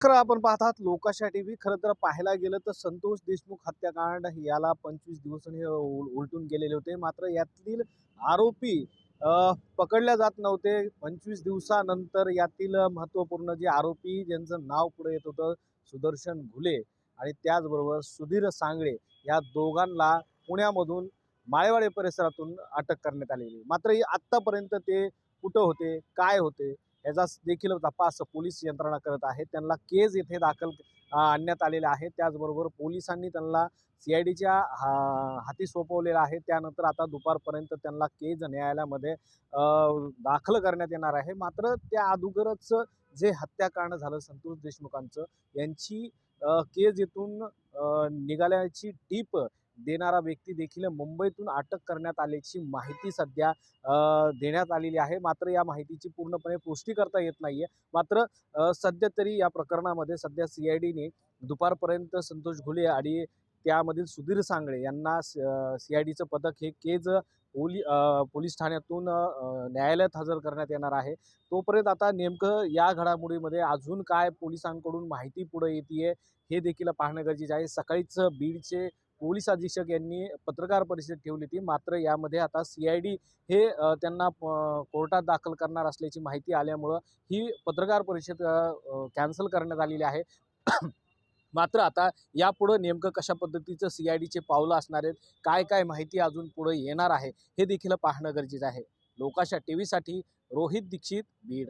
खरं आपण पाहतात लोकाशा टीव्ही खरं तर पाहायला गेलं तर संतोष देशमुख हत्याकांड याला पंचवीस दिवस उल- उलटून गेलेले होते. मात्र यातील आरोपी पकडल्या जात नव्हते. पंचवीस दिवसानंतर यातील महत्त्वपूर्ण जे आरोपी ज्यांचं नाव पुढे येत होतं सुदर्शन घुले आणि त्याचबरोबर सुधीर सांगळे या दोघांना पुण्यामधून माळेवाडी परिसरातून अटक करण्यात आलेली. मात्र आत्तापर्यंत ते कुठं होते काय होते याचा देखील तपास पोलीस यंत्रणा करत आहे त्यांना केज येथे दाखल आणण्यात आलेले आहे त्याचबरोबर पोलिसांनी त्यांना सी आय डीच्या हाती सोपवलेला आहे. त्यानंतर आता दुपारपर्यंत त्यांना केज न्यायालयामध्ये दाखल करण्यात येणार आहे. मात्र त्या अगोदरच जे हत्याकांड झालं संतोष देशमुखांचं यांची केज येथून निघाल्याची टीप देणारा व्यक्ती देखील मुंबईतून अटक करण्यात आल्याची माहिती सध्या देण्यात आलेली आहे. मात्र या माहितीची पूर्णपणे पुष्टी करता येत नाहीये. मात्र सध्या तरी या प्रकरणामध्ये सध्या सी आय डीने दुपारपर्यंत संतोष घुले आणि त्यामधील सुधीर सांगळे यांना सी आय डीचं पथक हे केज पोली पोलीस ठाण्यातून न्यायालयात हजर करण्यात येणार आहे. तोपर्यंत आता नेमकं या घडामोडीमध्ये अजून काय पोलिसांकडून माहिती पुढे येते हे देखील पाहणं गरजेचं आहे. सकाळीच बीडचे पोलीस अधीक्षक यांनी पत्रकार परिषद ठेवली होती. मात्र यामध्ये आता सी आय डी हे त्यांना प- कोर्टात दाखल करणार असल्याची माहिती आल्यामुळं ही पत्रकार परिषद कॅन्सल करण्यात आलेली आहे. मात्र आता यापुढं नेमकं कशा पद्धतीचं सी आय डीचे पावलं असणार आहेत काय काय माहिती अजून पुढं येणार आहे हे देखील पाहणं गरजेचं आहे. लोकाशा टी व्हीसाठी रोहित दीक्षित बीड.